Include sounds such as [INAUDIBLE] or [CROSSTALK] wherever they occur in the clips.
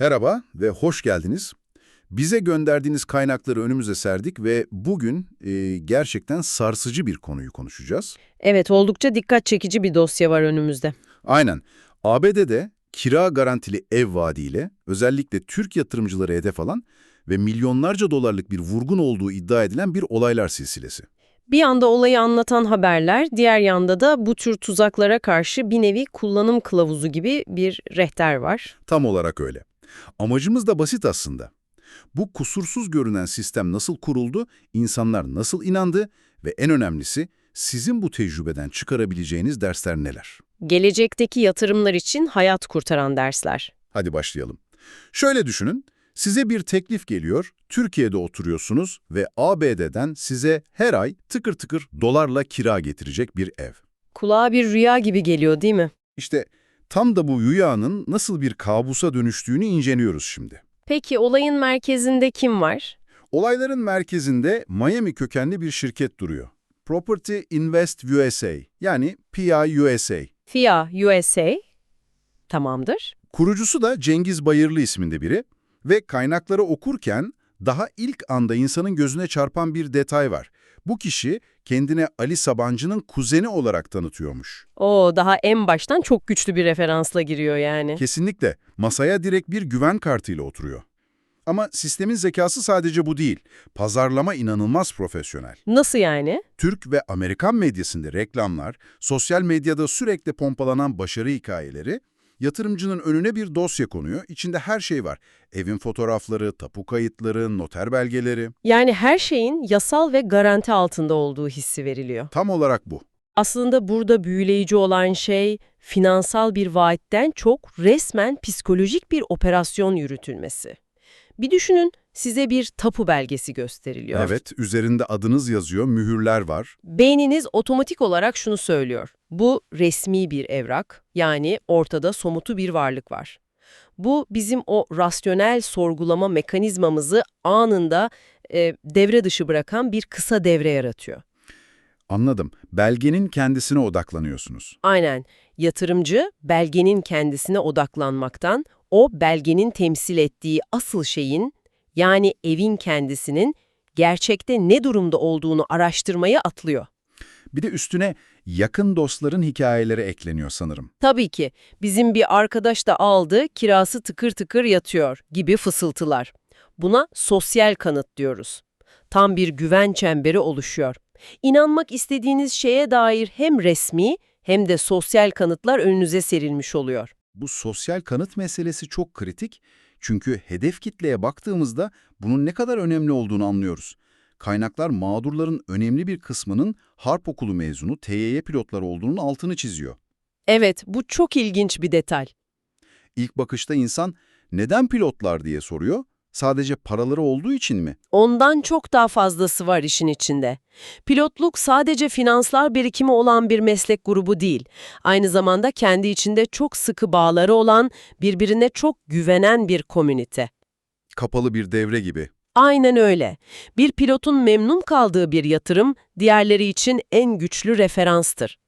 Merhaba ve hoş geldiniz. Bize gönderdiğiniz kaynakları önümüze serdik ve bugün e, gerçekten sarsıcı bir konuyu konuşacağız. Evet, oldukça dikkat çekici bir dosya var önümüzde. Aynen. ABD'de kira garantili ev vaadiyle özellikle Türk yatırımcıları hedef alan ve milyonlarca dolarlık bir vurgun olduğu iddia edilen bir olaylar silsilesi. Bir yanda olayı anlatan haberler, diğer yanda da bu tür tuzaklara karşı bir nevi kullanım kılavuzu gibi bir rehber var. Tam olarak öyle. Amacımız da basit aslında. Bu kusursuz görünen sistem nasıl kuruldu, insanlar nasıl inandı ve en önemlisi sizin bu tecrübeden çıkarabileceğiniz dersler neler? Gelecekteki yatırımlar için hayat kurtaran dersler. Hadi başlayalım. Şöyle düşünün, size bir teklif geliyor, Türkiye'de oturuyorsunuz ve ABD'den size her ay tıkır tıkır dolarla kira getirecek bir ev. Kulağa bir rüya gibi geliyor değil mi? İşte tam da bu rüyanın nasıl bir kabusa dönüştüğünü inceliyoruz şimdi. Peki olayın merkezinde kim var? Olayların merkezinde Miami kökenli bir şirket duruyor. Property Invest USA yani PI USA. FIA USA. Tamamdır. Kurucusu da Cengiz Bayırlı isminde biri ve kaynakları okurken daha ilk anda insanın gözüne çarpan bir detay var. Bu kişi kendine Ali Sabancı'nın kuzeni olarak tanıtıyormuş. O daha en baştan çok güçlü bir referansla giriyor yani. Kesinlikle masaya direkt bir güven kartıyla oturuyor. Ama sistemin zekası sadece bu değil. Pazarlama inanılmaz profesyonel. Nasıl yani? Türk ve Amerikan medyasında reklamlar, sosyal medyada sürekli pompalanan başarı hikayeleri, yatırımcının önüne bir dosya konuyor. İçinde her şey var. Evin fotoğrafları, tapu kayıtları, noter belgeleri. Yani her şeyin yasal ve garanti altında olduğu hissi veriliyor. Tam olarak bu. Aslında burada büyüleyici olan şey finansal bir vaatten çok resmen psikolojik bir operasyon yürütülmesi. Bir düşünün size bir tapu belgesi gösteriliyor. Evet, üzerinde adınız yazıyor, mühürler var. Beyniniz otomatik olarak şunu söylüyor. Bu resmi bir evrak, yani ortada somutu bir varlık var. Bu bizim o rasyonel sorgulama mekanizmamızı anında e, devre dışı bırakan bir kısa devre yaratıyor. Anladım. Belgenin kendisine odaklanıyorsunuz. Aynen. Yatırımcı belgenin kendisine odaklanmaktan, o belgenin temsil ettiği asıl şeyin, yani evin kendisinin gerçekte ne durumda olduğunu araştırmaya atlıyor. Bir de üstüne yakın dostların hikayeleri ekleniyor sanırım. Tabii ki bizim bir arkadaş da aldı, kirası tıkır tıkır yatıyor gibi fısıltılar. Buna sosyal kanıt diyoruz. Tam bir güven çemberi oluşuyor. İnanmak istediğiniz şeye dair hem resmi hem de sosyal kanıtlar önünüze serilmiş oluyor. Bu sosyal kanıt meselesi çok kritik çünkü hedef kitleye baktığımızda bunun ne kadar önemli olduğunu anlıyoruz. Kaynaklar mağdurların önemli bir kısmının harp okulu mezunu TYY pilotları olduğunun altını çiziyor. Evet, bu çok ilginç bir detay. İlk bakışta insan neden pilotlar diye soruyor, sadece paraları olduğu için mi? Ondan çok daha fazlası var işin içinde. Pilotluk sadece finanslar birikimi olan bir meslek grubu değil. Aynı zamanda kendi içinde çok sıkı bağları olan, birbirine çok güvenen bir komünite. Kapalı bir devre gibi. Aynen öyle. Bir pilotun memnun kaldığı bir yatırım, diğerleri için en güçlü referanstır.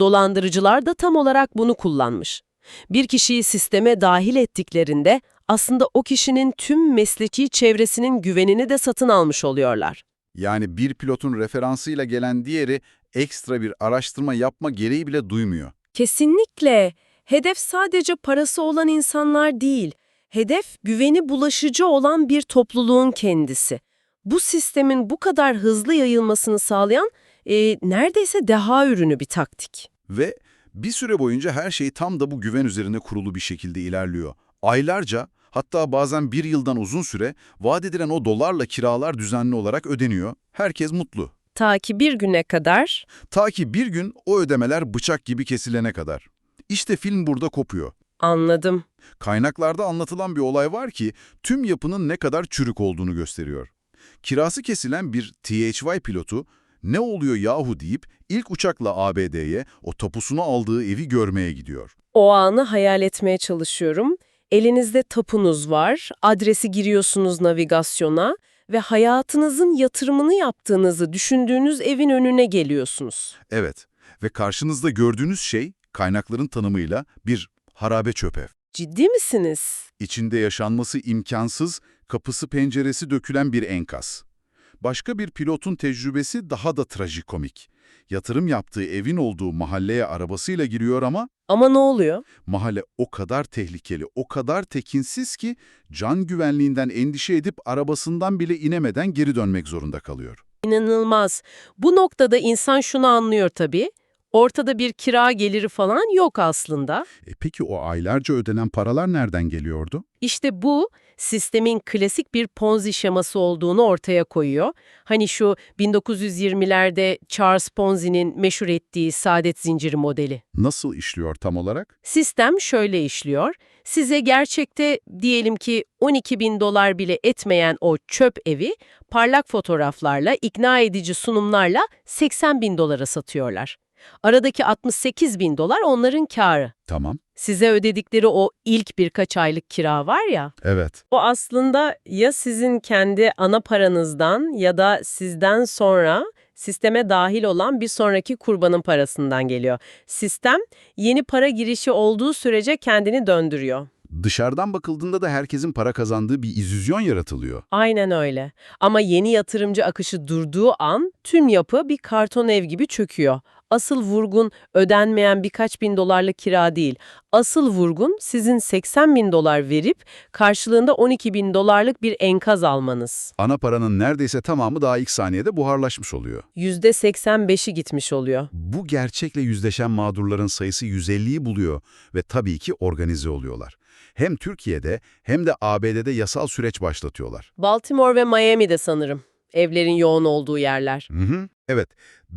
Dolandırıcılar da tam olarak bunu kullanmış. Bir kişiyi sisteme dahil ettiklerinde aslında o kişinin tüm mesleki çevresinin güvenini de satın almış oluyorlar. Yani bir pilotun referansıyla gelen diğeri ekstra bir araştırma yapma gereği bile duymuyor. Kesinlikle. Hedef sadece parası olan insanlar değil. Hedef güveni bulaşıcı olan bir topluluğun kendisi. Bu sistemin bu kadar hızlı yayılmasını sağlayan e, neredeyse deha ürünü bir taktik. Ve bir süre boyunca her şey tam da bu güven üzerine kurulu bir şekilde ilerliyor. Aylarca, hatta bazen bir yıldan uzun süre vaat edilen o dolarla kiralar düzenli olarak ödeniyor. Herkes mutlu. Ta ki bir güne kadar Ta ki bir gün o ödemeler bıçak gibi kesilene kadar. İşte film burada kopuyor. anladım. Kaynaklarda anlatılan bir olay var ki tüm yapının ne kadar çürük olduğunu gösteriyor. Kirası kesilen bir THY pilotu ne oluyor yahu deyip ilk uçakla ABD'ye o tapusunu aldığı evi görmeye gidiyor. O anı hayal etmeye çalışıyorum. Elinizde tapunuz var, adresi giriyorsunuz navigasyona ve hayatınızın yatırımını yaptığınızı düşündüğünüz evin önüne geliyorsunuz. Evet ve karşınızda gördüğünüz şey kaynakların tanımıyla bir harabe çöp ev. Ciddi misiniz? İçinde yaşanması imkansız, kapısı penceresi dökülen bir enkaz. Başka bir pilotun tecrübesi daha da trajikomik. Yatırım yaptığı evin olduğu mahalleye arabasıyla giriyor ama Ama ne oluyor? mahalle o kadar tehlikeli, o kadar tekinsiz ki can güvenliğinden endişe edip arabasından bile inemeden geri dönmek zorunda kalıyor. İnanılmaz. Bu noktada insan şunu anlıyor tabii. Ortada bir kira geliri falan yok aslında. E peki o aylarca ödenen paralar nereden geliyordu? İşte bu sistemin klasik bir Ponzi şeması olduğunu ortaya koyuyor. Hani şu 1920'lerde Charles Ponzi'nin meşhur ettiği saadet zinciri modeli. Nasıl işliyor tam olarak? Sistem şöyle işliyor. Size gerçekte diyelim ki 12 bin dolar bile etmeyen o çöp evi parlak fotoğraflarla, ikna edici sunumlarla 80 bin dolara satıyorlar. Aradaki 68 bin dolar onların karı. Tamam. Size ödedikleri o ilk birkaç aylık kira var ya, Evet. o aslında ya sizin kendi ana paranızdan ya da sizden sonra sisteme dahil olan bir sonraki kurbanın parasından geliyor. Sistem yeni para girişi olduğu sürece kendini döndürüyor. Dışarıdan bakıldığında da herkesin para kazandığı bir illüzyon yaratılıyor. Aynen öyle. Ama yeni yatırımcı akışı durduğu an tüm yapı bir karton ev gibi çöküyor. Asıl vurgun ödenmeyen birkaç bin dolarlık kira değil. Asıl vurgun sizin 80 bin dolar verip karşılığında 12 bin dolarlık bir enkaz almanız. Ana paranın neredeyse tamamı daha ilk saniyede buharlaşmış oluyor. %85'i gitmiş oluyor. Bu gerçekle yüzleşen mağdurların sayısı 150'yi buluyor ve tabii ki organize oluyorlar. Hem Türkiye'de hem de ABD'de yasal süreç başlatıyorlar. Baltimore ve Miami'de sanırım. Evlerin yoğun olduğu yerler. Hı hı. Evet,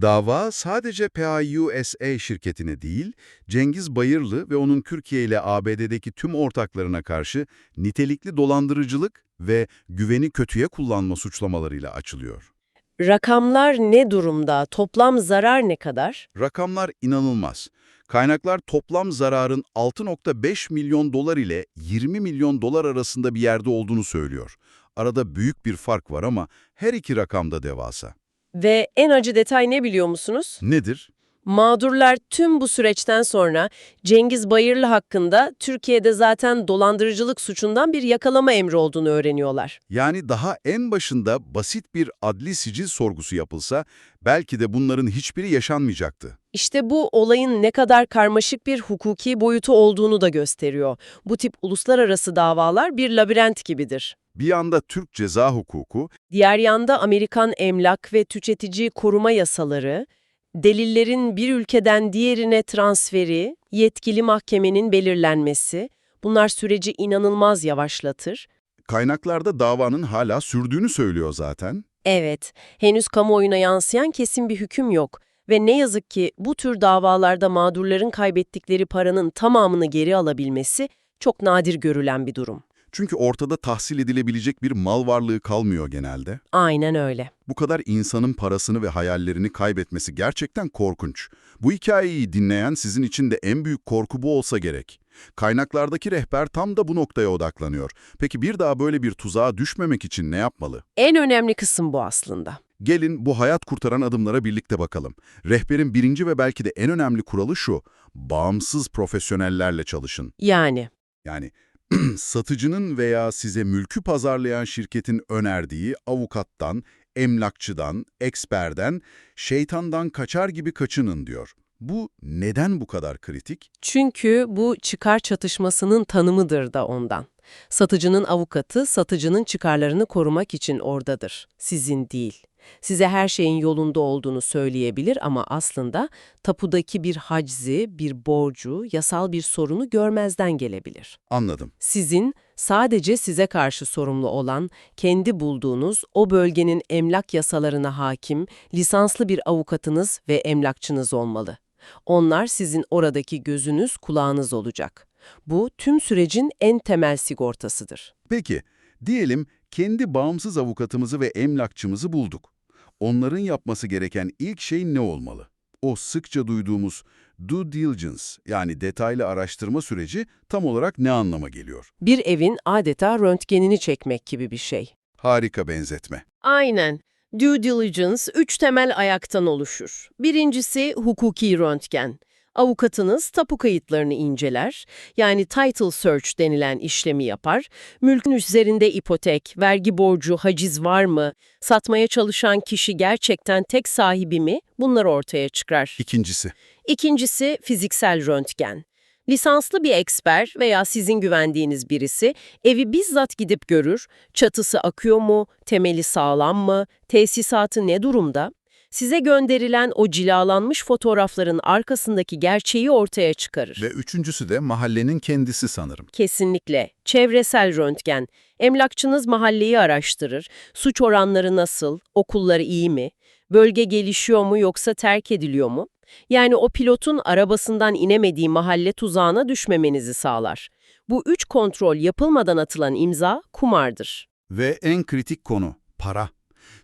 dava sadece PAUSA şirketine değil, Cengiz Bayırlı ve onun Türkiye ile ABD'deki tüm ortaklarına karşı nitelikli dolandırıcılık ve güveni kötüye kullanma suçlamalarıyla açılıyor. Rakamlar ne durumda? Toplam zarar ne kadar? Rakamlar inanılmaz. Kaynaklar toplam zararın 6.5 milyon dolar ile 20 milyon dolar arasında bir yerde olduğunu söylüyor. Arada büyük bir fark var ama her iki rakamda devasa. Ve en acı detay ne biliyor musunuz? Nedir? Mağdurlar tüm bu süreçten sonra Cengiz Bayırlı hakkında Türkiye'de zaten dolandırıcılık suçundan bir yakalama emri olduğunu öğreniyorlar. Yani daha en başında basit bir adli sicil sorgusu yapılsa belki de bunların hiçbiri yaşanmayacaktı. İşte bu olayın ne kadar karmaşık bir hukuki boyutu olduğunu da gösteriyor. Bu tip uluslararası davalar bir labirent gibidir. Bir yanda Türk ceza hukuku, Diğer yanda Amerikan emlak ve tüketici koruma yasaları, delillerin bir ülkeden diğerine transferi, yetkili mahkemenin belirlenmesi, bunlar süreci inanılmaz yavaşlatır. kaynaklarda davanın hala sürdüğünü söylüyor zaten. Evet, henüz kamuoyuna yansıyan kesin bir hüküm yok ve ne yazık ki bu tür davalarda mağdurların kaybettikleri paranın tamamını geri alabilmesi çok nadir görülen bir durum. Çünkü ortada tahsil edilebilecek bir mal varlığı kalmıyor genelde. Aynen öyle. Bu kadar insanın parasını ve hayallerini kaybetmesi gerçekten korkunç. Bu hikayeyi dinleyen sizin için de en büyük korku bu olsa gerek. Kaynaklardaki rehber tam da bu noktaya odaklanıyor. Peki bir daha böyle bir tuzağa düşmemek için ne yapmalı? En önemli kısım bu aslında. Gelin bu hayat kurtaran adımlara birlikte bakalım. Rehberin birinci ve belki de en önemli kuralı şu, bağımsız profesyonellerle çalışın. Yani Yani [CLEARS THROAT] satıcının veya size mülkü pazarlayan şirketin önerdiği avukattan, emlakçıdan, eksperden, şeytandan kaçar gibi kaçının diyor. Bu neden bu kadar kritik? Çünkü bu çıkar çatışmasının tanımıdır da ondan. Satıcının avukatı, satıcının çıkarlarını korumak için oradadır. Sizin değil. Size her şeyin yolunda olduğunu söyleyebilir ama aslında tapudaki bir haczi, bir borcu, yasal bir sorunu görmezden gelebilir. Anladım. Sizin sadece size karşı sorumlu olan, kendi bulduğunuz o bölgenin emlak yasalarına hakim, lisanslı bir avukatınız ve emlakçınız olmalı. Onlar sizin oradaki gözünüz, kulağınız olacak. Bu tüm sürecin en temel sigortasıdır. Peki, diyelim kendi bağımsız avukatımızı ve emlakçımızı bulduk. Onların yapması gereken ilk şey ne olmalı? O sıkça duyduğumuz due diligence yani detaylı araştırma süreci tam olarak ne anlama geliyor? Bir evin adeta röntgenini çekmek gibi bir şey. Harika benzetme. Aynen. Due diligence üç temel ayaktan oluşur. Birincisi hukuki röntgen. Avukatınız tapu kayıtlarını inceler, yani title search denilen işlemi yapar, mülkün üzerinde ipotek, vergi borcu, haciz var mı, satmaya çalışan kişi gerçekten tek sahibi mi, bunlar ortaya çıkar. İkincisi, İkincisi fiziksel röntgen. Lisanslı bir eksper veya sizin güvendiğiniz birisi evi bizzat gidip görür, çatısı akıyor mu, temeli sağlam mı, tesisatı ne durumda? Size gönderilen o cilalanmış fotoğrafların arkasındaki gerçeği ortaya çıkarır. ve üçüncüsü de mahallenin kendisi sanırım. Kesinlikle. Çevresel röntgen. Emlakçınız mahalleyi araştırır. Suç oranları nasıl? Okulları iyi mi? Bölge gelişiyor mu yoksa terk ediliyor mu? Yani o pilotun arabasından inemediği mahalle tuzağına düşmemenizi sağlar. Bu üç kontrol yapılmadan atılan imza kumardır. Ve en kritik konu, para.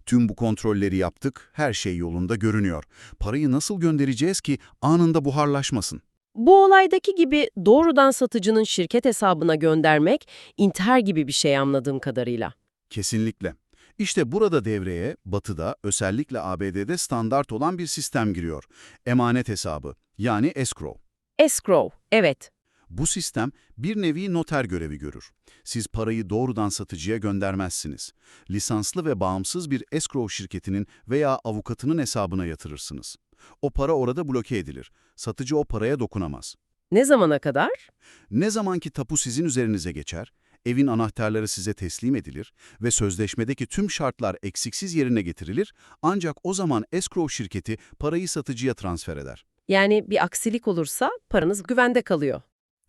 Tüm bu kontrolleri yaptık, her şey yolunda görünüyor. Parayı nasıl göndereceğiz ki anında buharlaşmasın? Bu olaydaki gibi doğrudan satıcının şirket hesabına göndermek intihar gibi bir şey anladığım kadarıyla. Kesinlikle. İşte burada devreye, Batı'da, özellikle ABD'de standart olan bir sistem giriyor. Emanet hesabı, yani escrow. Escrow, evet. Bu sistem bir nevi noter görevi görür. Siz parayı doğrudan satıcıya göndermezsiniz. Lisanslı ve bağımsız bir escrow şirketinin veya avukatının hesabına yatırırsınız. O para orada bloke edilir. Satıcı o paraya dokunamaz. Ne zamana kadar? Ne zamanki tapu sizin üzerinize geçer, evin anahtarları size teslim edilir ve sözleşmedeki tüm şartlar eksiksiz yerine getirilir ancak o zaman escrow şirketi parayı satıcıya transfer eder. Yani bir aksilik olursa paranız güvende kalıyor.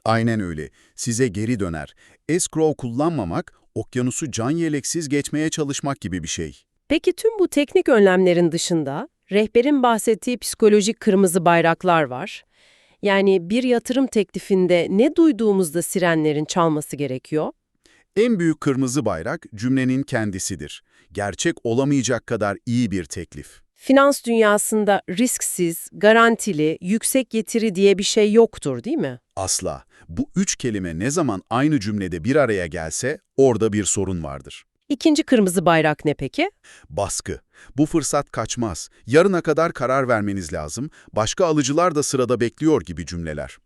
Aynen öyle. Size geri döner. Escrow kullanmamak, okyanusu can yeleksiz geçmeye çalışmak gibi bir şey. Peki tüm bu teknik önlemlerin dışında rehberin bahsettiği psikolojik kırmızı bayraklar var. Yani bir yatırım teklifinde ne duyduğumuzda sirenlerin çalması gerekiyor? En büyük kırmızı bayrak cümlenin kendisidir. Gerçek olamayacak kadar iyi bir teklif. Finans dünyasında risksiz, garantili, yüksek getiri diye bir şey yoktur değil mi? Asla. Bu üç kelime ne zaman aynı cümlede bir araya gelse orada bir sorun vardır. İkinci kırmızı bayrak ne peki? Baskı. Bu fırsat kaçmaz. Yarına kadar karar vermeniz lazım. Başka alıcılar da sırada bekliyor gibi cümleler.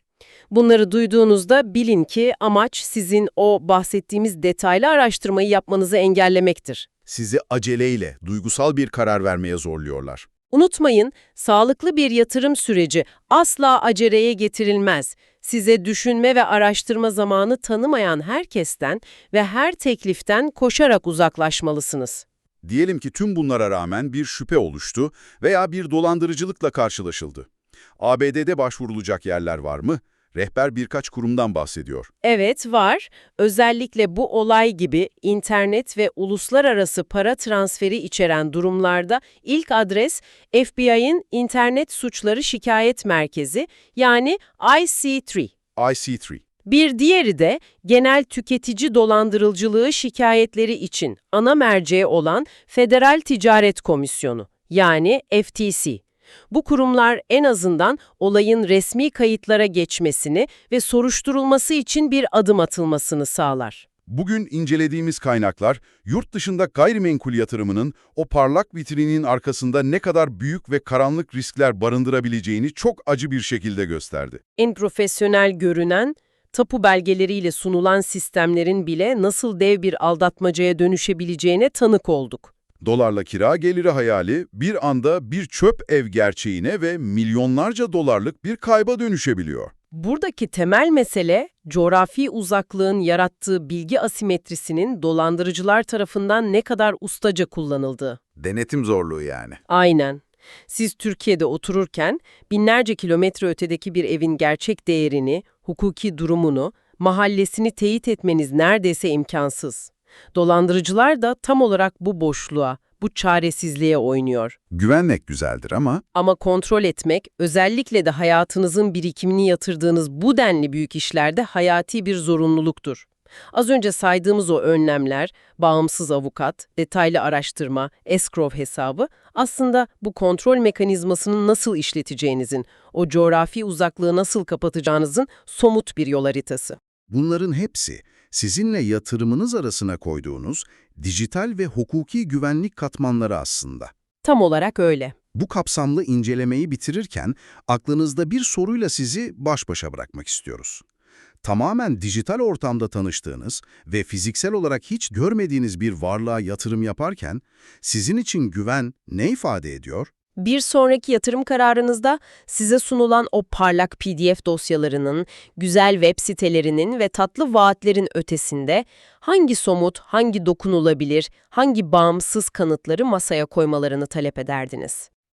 Bunları duyduğunuzda bilin ki amaç sizin o bahsettiğimiz detaylı araştırmayı yapmanızı engellemektir. Sizi aceleyle, duygusal bir karar vermeye zorluyorlar. Unutmayın, sağlıklı bir yatırım süreci asla aceleye getirilmez. Size düşünme ve araştırma zamanı tanımayan herkesten ve her tekliften koşarak uzaklaşmalısınız. Diyelim ki tüm bunlara rağmen bir şüphe oluştu veya bir dolandırıcılıkla karşılaşıldı. ABD'de başvurulacak yerler var mı? Rehber birkaç kurumdan bahsediyor. Evet var. Özellikle bu olay gibi internet ve uluslararası para transferi içeren durumlarda ilk adres FBI'ın İnternet Suçları Şikayet Merkezi yani IC3. IC3. Bir diğeri de genel tüketici dolandırıcılığı şikayetleri için ana merceği olan Federal Ticaret Komisyonu yani FTC. Bu kurumlar en azından olayın resmi kayıtlara geçmesini ve soruşturulması için bir adım atılmasını sağlar. Bugün incelediğimiz kaynaklar, yurt dışında gayrimenkul yatırımının o parlak vitrinin arkasında ne kadar büyük ve karanlık riskler barındırabileceğini çok acı bir şekilde gösterdi. En profesyonel görünen, tapu belgeleriyle sunulan sistemlerin bile nasıl dev bir aldatmacaya dönüşebileceğine tanık olduk. Dolarla kira geliri hayali bir anda bir çöp ev gerçeğine ve milyonlarca dolarlık bir kayba dönüşebiliyor. Buradaki temel mesele, coğrafi uzaklığın yarattığı bilgi asimetrisinin dolandırıcılar tarafından ne kadar ustaca kullanıldığı. Denetim zorluğu yani. Aynen. Siz Türkiye'de otururken binlerce kilometre ötedeki bir evin gerçek değerini, hukuki durumunu, mahallesini teyit etmeniz neredeyse imkansız. Dolandırıcılar da tam olarak bu boşluğa, bu çaresizliğe oynuyor. Güvenmek güzeldir ama Ama kontrol etmek, özellikle de hayatınızın birikimini yatırdığınız bu denli büyük işlerde hayati bir zorunluluktur. Az önce saydığımız o önlemler, bağımsız avukat, detaylı araştırma, escrow hesabı aslında bu kontrol mekanizmasını nasıl işleteceğinizin, o coğrafi uzaklığı nasıl kapatacağınızın somut bir yol haritası. bunların hepsi sizinle yatırımınız arasına koyduğunuz dijital ve hukuki güvenlik katmanları aslında. Tam olarak öyle. Bu kapsamlı incelemeyi bitirirken aklınızda bir soruyla sizi baş başa bırakmak istiyoruz. Tamamen dijital ortamda tanıştığınız ve fiziksel olarak hiç görmediğiniz bir varlığa yatırım yaparken sizin için güven ne ifade ediyor? Bir sonraki yatırım kararınızda size sunulan o parlak PDF dosyalarının, güzel web sitelerinin ve tatlı vaatlerin ötesinde hangi somut, hangi dokunulabilir, hangi bağımsız kanıtları masaya koymalarını talep ederdiniz?